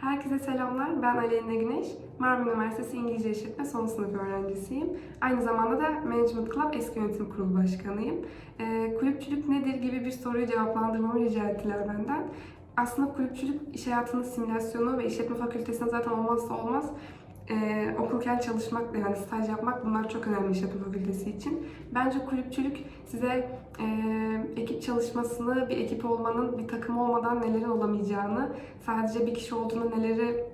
Herkese selamlar. Ben Aleyna Güneş. Marmara Üniversitesi İngilizce İşletme son sınıf öğrencisiyim. Aynı zamanda da Management Club eski yönetim kurulu başkanıyım. Ee, kulüpçülük nedir gibi bir soruyu cevaplandırmamı rica ettiler benden. Aslında kulüpçülük iş hayatının simülasyonu ve işletme fakültesinde zaten olmazsa olmaz. Ee, okurken çalışmak yani staj yapmak bunlar çok önemli işletme fakültesi için. Bence kulüpçülük size e, ekip çalışmasını, bir ekip olmanın, bir takım olmadan nelerin olamayacağını, sadece bir kişi olduğunda neleri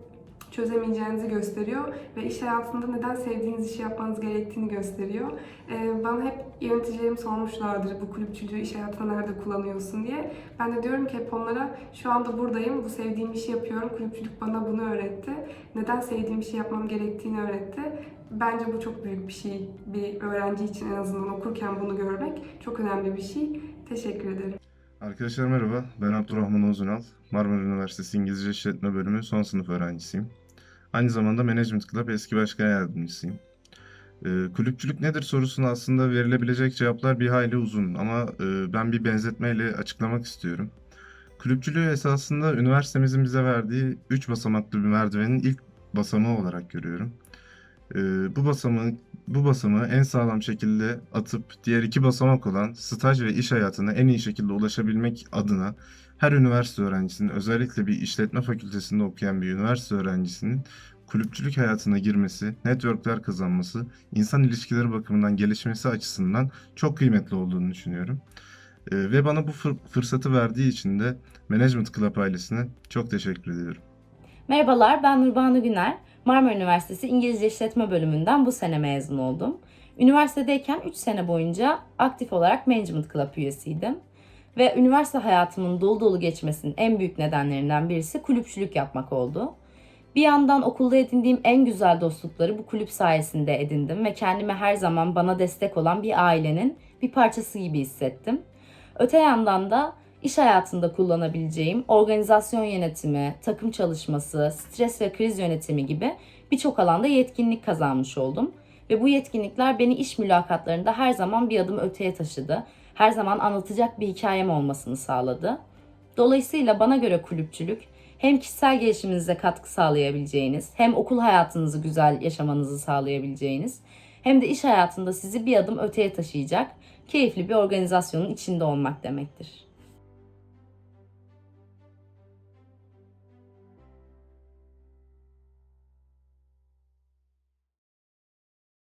çözemeyeceğinizi gösteriyor ve iş hayatında neden sevdiğiniz işi yapmanız gerektiğini gösteriyor. Ee, bana hep yöneticilerim sormuşlardır bu kulüpçülüğü iş hayatında nerede kullanıyorsun diye. Ben de diyorum ki hep onlara şu anda buradayım, bu sevdiğim işi yapıyorum, kulüpçülük bana bunu öğretti. Neden sevdiğim işi yapmam gerektiğini öğretti. Bence bu çok büyük bir şey. Bir öğrenci için en azından okurken bunu görmek çok önemli bir şey. Teşekkür ederim. Arkadaşlar merhaba, ben Abdurrahman Ozunal. Marmara Üniversitesi İngilizce İşletme Bölümü son sınıf öğrencisiyim. Aynı zamanda Management Club eski başkan yardımcısıyım. Ee, kulüpçülük nedir sorusuna aslında verilebilecek cevaplar bir hayli uzun ama e, ben bir benzetmeyle açıklamak istiyorum. Kulüpçülüğü esasında üniversitemizin bize verdiği 3 basamaklı bir merdivenin ilk basamağı olarak görüyorum. Ee, bu basamağı bu basamağı en sağlam şekilde atıp diğer iki basamak olan staj ve iş hayatına en iyi şekilde ulaşabilmek adına her üniversite öğrencisinin özellikle bir işletme fakültesinde okuyan bir üniversite öğrencisinin kulüpçülük hayatına girmesi, networkler kazanması, insan ilişkileri bakımından gelişmesi açısından çok kıymetli olduğunu düşünüyorum. Ee, ve bana bu fır- fırsatı verdiği için de Management Club ailesine çok teşekkür ediyorum. Merhabalar, ben Nurbanu Güner. Marmara Üniversitesi İngilizce İşletme Bölümünden bu sene mezun oldum. Üniversitedeyken 3 sene boyunca aktif olarak Management Club üyesiydim. Ve üniversite hayatımın dolu dolu geçmesinin en büyük nedenlerinden birisi kulüpçülük yapmak oldu. Bir yandan okulda edindiğim en güzel dostlukları bu kulüp sayesinde edindim ve kendimi her zaman bana destek olan bir ailenin bir parçası gibi hissettim. Öte yandan da iş hayatında kullanabileceğim organizasyon yönetimi, takım çalışması, stres ve kriz yönetimi gibi birçok alanda yetkinlik kazanmış oldum. Ve bu yetkinlikler beni iş mülakatlarında her zaman bir adım öteye taşıdı. Her zaman anlatacak bir hikayem olmasını sağladı. Dolayısıyla bana göre kulüpçülük hem kişisel gelişiminize katkı sağlayabileceğiniz, hem okul hayatınızı güzel yaşamanızı sağlayabileceğiniz, hem de iş hayatında sizi bir adım öteye taşıyacak keyifli bir organizasyonun içinde olmak demektir.